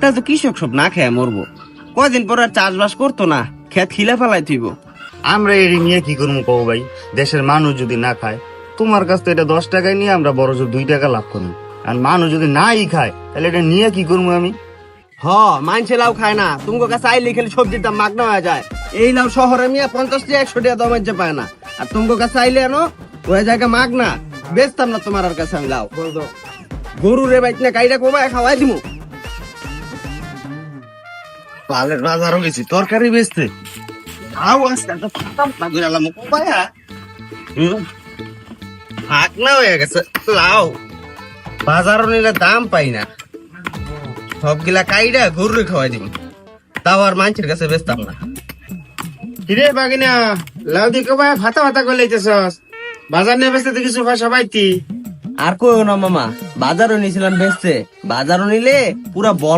তা তো কৃষক সব না খেয়ে মরবো। কয়দিন পর আর চাষবাস করতো না খেত খিলা ফেলাই থইব। আমরা এটি নিয়ে কি করব কও ভাই? দেশের মানুষ যদি না খায় তোমার কাছ থেকে এটা দশ টাকায় নিয়ে আমরা বড় জোর দুই টাকা লাভ করি আর মানুষ যদি নাই খায় তাহলে এটা নিয়ে কি করব আমি? হ মানছে লাউ খায় না। তুমি কাছে আইলে খেলে সবজির দাম মাগনা হয়ে যায়। এই লাউ শহরে মিয়া পঞ্চাশ টাকা একশো টাকা দামের যে পায় না। আর তুমি কাছে আইলে আনো ওই জায়গা মাগ না বেচতাম না তোমার আর কাছে আমি লাউ। গরু রে বাইক না কাইটা কমায় খাওয়াই দিমু। পালের বাজারও গেছি, তরকারি বেচতে। আজকাল তো না কোপায়া হয়ে গেছে নিলে দাম পাই না। সবগুলা কাইডা খাওয়াই দিব। তাও আর মানুষের কাছে বেচতাম না। হিরে বাগিনা, লাউ দিকে ভাই ভাতা ভাতা করে লইতেছস? বাজার নিয়ে বেসতে তো কিছু পয়সা পাইতি আর কইও না মামা, বাজারও নিয়েছিলাম বেচতে। বাজারও নিলে পুরা বল